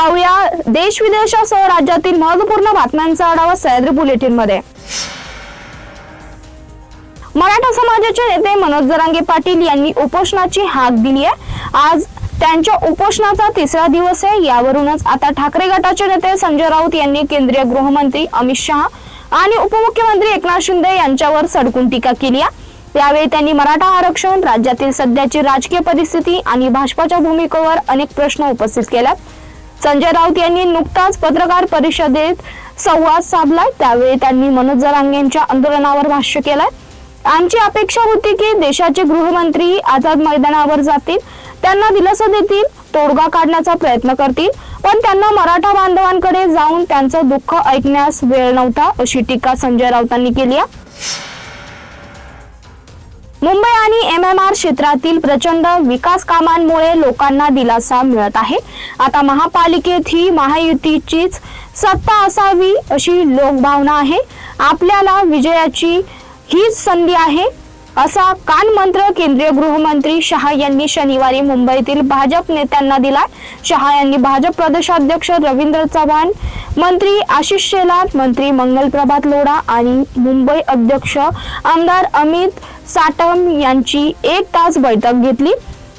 पाहूया. देश विदेशासह राज्यातील महत्त्वपूर्ण बातम्यांचा आढावा सह्याद्री बुलेटिनमध्ये मराठा समाजाचे नेते मनोज जरांगे पाटील यांनी उपोषणाची हाक दिली आहे. आज त्यांच्या उपोषणाचा तिसरा दिवस आहे. यावरूनच आता ठाकरे गटाचे नेते संजय राऊत यांनी केंद्रीय गृहमंत्री अमित शहा आणि उपमुख्यमंत्री एकनाथ शिंदे यांच्यावर सडकून टीका केली आहे. यावेळी त्यांनी मराठा आरक्षण राज्यातील सध्याची राजकीय परिस्थिती आणि भाजपाच्या भूमिकेवर अनेक प्रश्न उपस्थित केल्यात. संजय राऊत यांनी नुकताच पत्रकार परिषदेत संवाद साधलाय त्यावेळी त्यांनी मनोज जरांगे यांच्या आंदोलनावर भाष्य केलंय. आमची अपेक्षा होती की देशाचे गृहमंत्री आझाद मैदानावर जातील. त्यांना दिलासा देतील तोडगा काढण्याचा प्रयत्न करतील. पण त्यांना मराठा बांधवांकडे जाऊन त्यांचं दुःख ऐकण्यास वेळ नव्हता अशी टीका संजय राऊतांनी केली आहे. मुंबई आणि एम एम आर क्षेत्रातील प्रचंड विकास कामांमुळे लोकांना दिलासा मिळत आहे. आता महापालिकेत ही महायुतीचीच सत्ता असावी अशी लोकभावना आहे. आपल्याला विजयाची हीच संधी आहे. असा कानमंत्र केंद्रीय गृहमंत्री शहा यांनी शनिवारी मुंबईतील भाजप नेत्यांना दिला. शहा यांनी भाजप प्रदेशाध्यक्ष रवींद्र चव्हाण मंत्री आशिष शेलार मंत्री मंगल प्रभात लोढा आणि मुंबई अध्यक्ष आमदार अमित साटम यांची एक तास बैठक घेतली.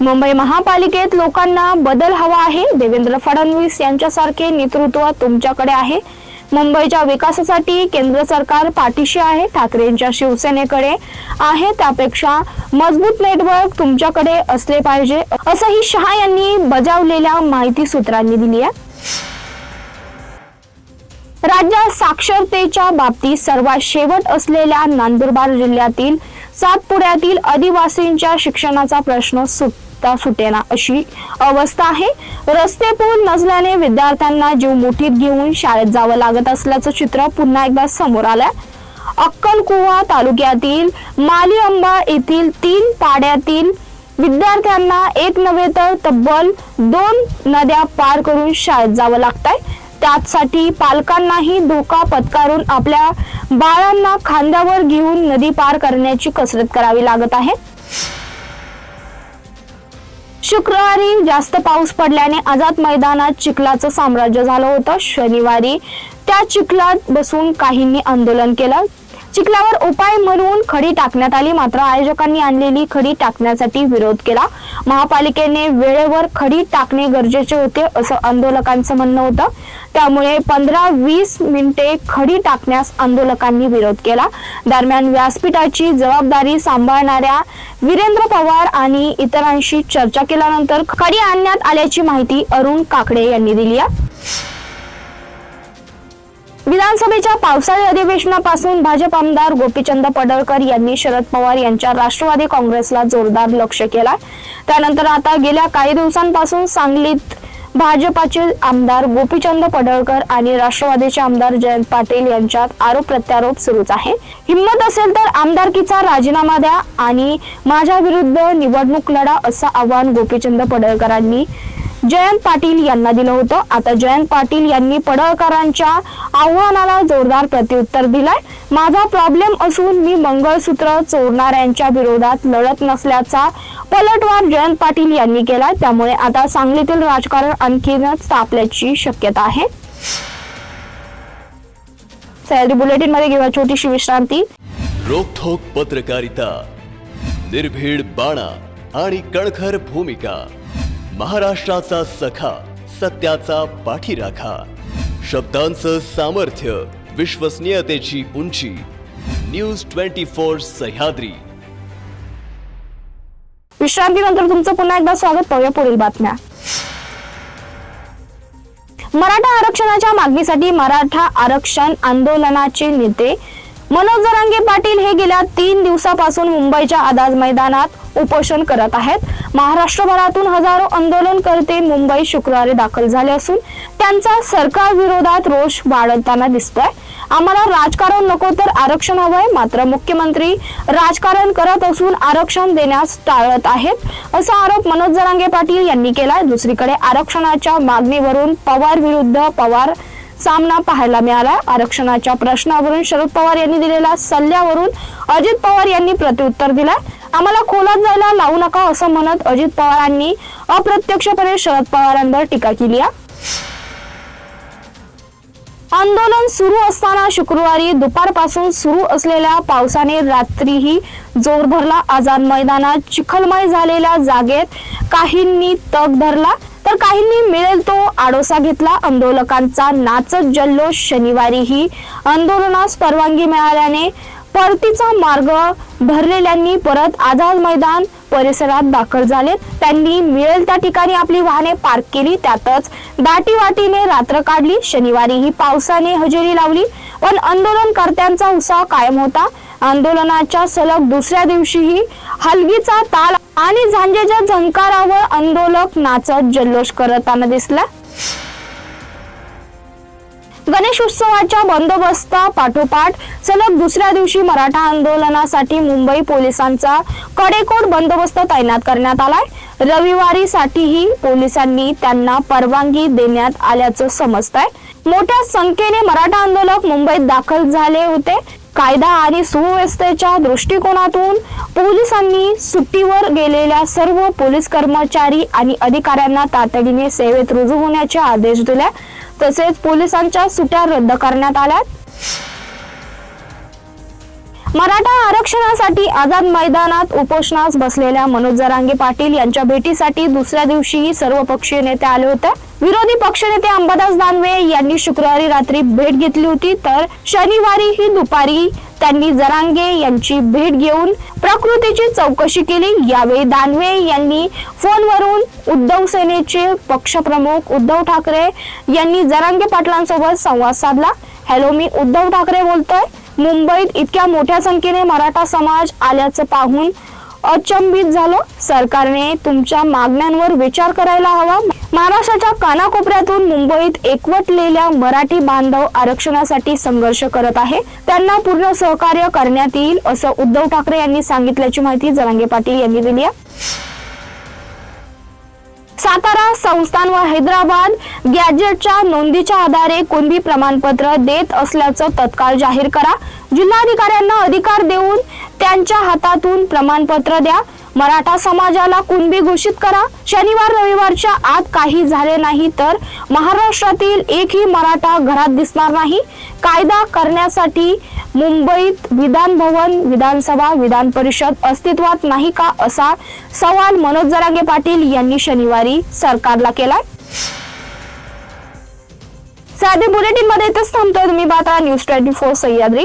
मुंबई महापालिकेत लोकांना बदल हवा आहे. देवेंद्र फडणवीस यांच्यासारखे नेतृत्व तुमच्याकडे आहे. मुंबईच्या विकासासाठी केंद्र सरकार पाठीशी आहे ठाकरेंच्या शिवसेनेकडे आहे त्यापेक्षा मजबूत नेटवर्क तुमच्याकडे असले पाहिजे असंही शहा यांनी बजावलेल्या माहिती सूत्रांनी दिली आहे. राज्यात साक्षरतेच्या बाबतीत सर्वात शेवट असलेल्या नंदुरबार जिल्ह्यातील सातपुड्यातील आदिवासींच्या शिक्षणाचा प्रश्न सुटता सुटेना अशी अवस्था आहे. रस्ते पूल नसल्याने विद्यार्थ्यांना जीव मुठीत घेऊन शाळेत जावं लागत असल्याचं चित्र पुन्हा एकदा समोर आलंय. अक्कलकुवा तालुक्यातील मालीअंबा येथील तीन पाड्यातील विद्यार्थ्यांना एक नव्हे तर तब्बल दोन नद्या पार करून शाळेत जावं लागतंय. त्यासाठी पालकांनाही धोका पत्कारून आपल्या बाळांना खांद्यावर घेऊन नदी पार करण्याची कसरत करावी लागत आहे. शुक्रवारी जास्त पाऊस पडल्याने आझाद मैदानात चिखलाचं साम्राज्य झालं होतं. शनिवारी त्या चिखलात बसून काहींनी आंदोलन केलं. चिखलावर उपाय म्हणून खडी टाकण्यात आली. मात्र आयोजकांनी आणलेली खडी टाकण्यासाठी विरोध केला. महापालिकेने वेळेवर खडी टाकणे गरजेचे होते असं आंदोलकांचं म्हणणं होतं. त्यामुळे पंधरा वीस मिनिटे खडी टाकण्यास आंदोलकांनी विरोध केला. दरम्यान व्यासपीठाची जबाबदारी सांभाळणाऱ्या वीरेंद्र पवार आणि इतरांशी चर्चा केल्यानंतर खडी आणण्यात आल्याची माहिती अरुण काकडे यांनी दिली आहे. विधानसभेच्या पावसाळी अधिवेशनापासून भाजप आमदार गोपीचंद पडळकर यांनी शरद पवार यांच्या राष्ट्रवादी काँग्रेसला जोरदार लक्ष केला. त्यानंतर आता गेल्या काही दिवसांपासून सांगलीत भाजपाचे आमदार गोपीचंद पडळकर आणि राष्ट्रवादीचे आमदार जयंत पाटील यांच्यात आरोप प्रत्यारोप सुरूच आहे. हिंमत असेल तर आमदारकीचा राजीनामा द्या आणि माझ्या विरुद्ध निवडणूक लढा असं आव्हान गोपीचंद पडळकरांनी जयंत पाटील यांना दिलं होतं. आता जयंत पाटील यांनी पडळकरांच्या आव्हानाला जोरदार प्रत्युत्तर दिलंय. माझा प्रॉब्लेम असून मी मंगळसूत्र चोरणाऱ्यांच्या विरोधात लढत नसल्याचा पलटवार जयंत पाटील यांनी केलाय. त्यामुळे आता सांगलीतील राजकारण आणखीनच तापल्याची शक्यता आहे. सह्याद्री बुलेटिनमध्ये घेऊया छोटीशी विश्रांती. रोखोक पत्रकारिता निर्भीड बाणा आणि कणखर भूमिका. महाराष्ट्राचा सखा सत्याचा पाठीराखा. शब्दांचं सामर्थ्य विश्वसनीयतेची उंची. News twenty four Sahyadri. विश्रांतीनंतर तुमचं पुन्हा एकदा स्वागत पाहूया पुढील बातम्या. मराठा आरक्षणाच्या मागणीसाठी मराठा आरक्षण आंदोलनाचे नेते मनोज जरांगे पाटील हे गेल्या तीन दिवसापासून मुंबईच्या आदाज मैदानात उपोषण करत आहेत. महाराष्ट्रभरातून हजारो आंदोलनकर्ते मुंबई शुक्रवारी दाखल झाले असून त्यांचा सरकार विरोधात रोष वाढताना दिसतोय. आम्हाला राजकारण नको तर आरक्षण हवंय मात्र मुख्यमंत्री राजकारण करत असून आरक्षण देण्यास टाळत आहेत असा आरोप मनोज जरांगे पाटील यांनी केला दुसरीकडे आरक्षणाच्या मागणीवरून पवार विरुद्ध पवार सामना पाहायला मिळाला. आरक्षणाच्या प्रश्नावरून शरद पवार यांनी दिलेल्या सल्ल्यावरून अजित पवार यांनी प्रत्युत्तर दिलं. आम्हाला खोलात जायला लावू नका असं म्हणत अजित पवारांनी अप्रत्यक्षपणे शरद पवारांवर टीका केली आहे. आंदोलन सुरू असताना शुक्रवारी दुपारपासून सुरू असलेल्या पावसाने रात्रीही जोर धरला आझाद मैदानात चिखलमय झालेल्या जागेत काहींनी तग धरला. तर काहींनी मिळेल तो आडोसा घेतला. आंदोलकांचा नाचत जल्लोष शनिवारीही आंदोलनास परवानगी मिळाल्याने परतीचा मार्ग धरलेल्यांनी परत आझाद मैदान परिसरात दाखल झाले त्यांनी मिळेल त्या ठिकाणी आपली वाहने पार्क केली. त्यातच दाटीवाटीने रात्र काढली. शनिवारीही पावसाने हजेरी लावली. पण आंदोलनकर्त्यांचा उत्साह कायम होता. आंदोलनाच्या सलग दुसऱ्या दिवशीही हलगीचा ताल आणि झांजेच्या झंकारावर आंदोलक नाचत जल्लोष करताना दिसला. गणेश उत्सवाच्या बंदोबस्ता पाठोपाठ सलग दुसऱ्या दिवशी मराठा आंदोलनासाठी मुंबई पोलिसांचा कडेकोट बंदोबस्त तैनात करण्यात आलाय. रविवारी साठीही पोलिसांनी त्यांना परवानगी देण्यात आल्याचं समजतंय. मोठ्या संख्येने मराठा आंदोलक मुंबईत दाखल झाले होते. कायदा आणि सुव्यवस्थेच्या दृष्टिकोनातून पोलिसांनी सुट्टीवर गेलेल्या सर्व पोलीस कर्मचारी आणि अधिकाऱ्यांना तातडीने सेवेत रुजू होण्याचे आदेश दिले. तसेच पोलिसांच्या सुट्ट्या रद्द करण्यात आल्या मराठा आरक्षणासाठी आझाद मैदानात उपोषणास बसलेल्या मनोज जरांगे पाटील यांच्या भेटीसाठी दुसऱ्या दिवशीही सर्व पक्षीय नेते आले होते. विरोधी पक्षनेते अंबादास दानवे यांनी शुक्रवारी रात्री भेट घेतली होती. तर शनिवारीही दुपारी त्यांनी जरांगे यांची भेट घेऊन प्रकृतीची चौकशी केली. यावेळी दानवे यांनी फोनवरून उद्धव सेनेचे पक्षप्रमुख उद्धव ठाकरे यांनी जरांगे पाटलांसोबत संवाद साधला. हॅलो मी उद्धव ठाकरे बोलतोय. मुंबईत इतक्या मोठ्या संख्येने मराठा समाज आल्याचं पाहून अचंबित झालं. सरकारने तुमच्या मागण्यांवर विचार करायला हवा. महाराष्ट्राच्या कानाकोपऱ्यातून मुंबईत एकवटलेल्या मराठी बांधव आरक्षणासाठी संघर्ष करत आहे. त्यांना पूर्ण सहकार्य करण्यात येईल असं उद्धव ठाकरे यांनी सांगितल्याची माहिती जरांगे पाटील यांनी दिली आहे. सातारा संस्थान व हैदराबाद गॅजेटच्या नोंदीच्या आधारे कुणबी प्रमाणपत्र देत असल्याचं तत्काळ जाहीर करा. जिल्हाधिकाऱ्यांना अधिकार देऊन त्यांच्या हातातून प्रमाणपत्र द्या. मराठा समाजाला कुणबी घोषित करा. शनिवार रविवारच्या आत काही झाले नाही तर महाराष्ट्रातील एकही मराठा घरात दिसणार नाही. कायदा करण्यासाठी मुंबईत विधान भवन विधानसभा विधान परिषद अस्तित्वात नाही का असा सवाल मनोज जरांगे पाटील यांनी शनिवारी सरकारला केलाय. साधे बुलेटिनमध्ये इथेच थांबतोय तुम्ही. बाता न्यूज ट्वेंटी फोर सह्याद्री.